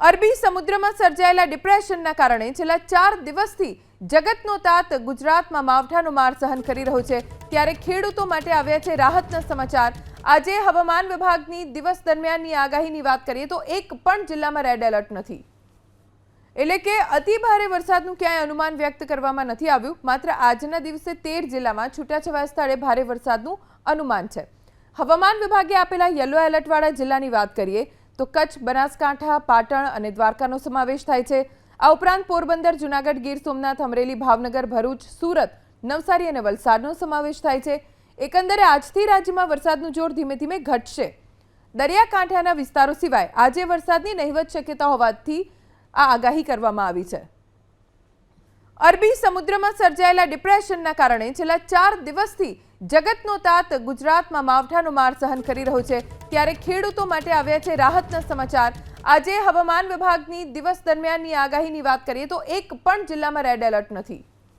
અરબી સમુદ્રમાં સર્જાયેલા ડિપ્રેશનના કારણે છેલ્લા ચાર દિવસથી જગતનો તાત ગુજરાતમાં માવઠાનો માર સહન કરી રહ્યો છે. ત્યારે ખેડૂતો માટે આવ્યા છે રાહતના સમાચાર. આજે હવામાન વિભાગની દિવસ દરમિયાનની આગાહીની વાત કરીએ તો એક પણ જિલ્લામાં રેડ એલર્ટ નથી. એટલે કે અતિ ભારે વરસાદનું ક્યાંય અનુમાન વ્યક્ત કરવામાં નથી આવ્યું. માત્ર આજના દિવસે તેર જિલ્લામાં છૂટાછવાયા સ્થળે ભારે વરસાદનું અનુમાન છે. હવામાન વિભાગે આપેલા યલો એલર્ટવાળા જિલ્લાની વાત કરીએ તો કચ્છ, બનાસકાંઠા, પાટણ અને દ્વારકાનો સમાવેશ થાય છે. આ ઉપરાંત પોરબંદર, જુનાગઢ, ગીર સોમનાથ, અમરેલી, ભાવનગર, ભરૂચ, સુરત, નવસારી અને વલસાડનો સમાવેશ થાય છે. એકંદરે આજથી રાજ્યમાં વરસાદનું જોર ધીમે ધીમે ઘટશે. દરિયાકાંઠાના વિસ્તારો સિવાય આજે વરસાદની નહિવત શક્યતા હોવાથી આ આગાહી કરવામાં આવી છે. અરબી સમુદ્રમાં સર્જાયેલા ડિપ્રેશનના કારણે છેલ્લા ચાર દિવસથી જગતનો તાત ગુજરાતમાં માવઠાનો માર સહન કરી રહ્યો છે. ત્યારે ખેડૂતો માટે આવ્યા છે રાહતના સમાચાર. આજે હવામાન વિભાગની દિવસ દરમિયાનની આગાહીની વાત કરીએ તો એક પણ જિલ્લામાં રેડ એલર્ટ નથી.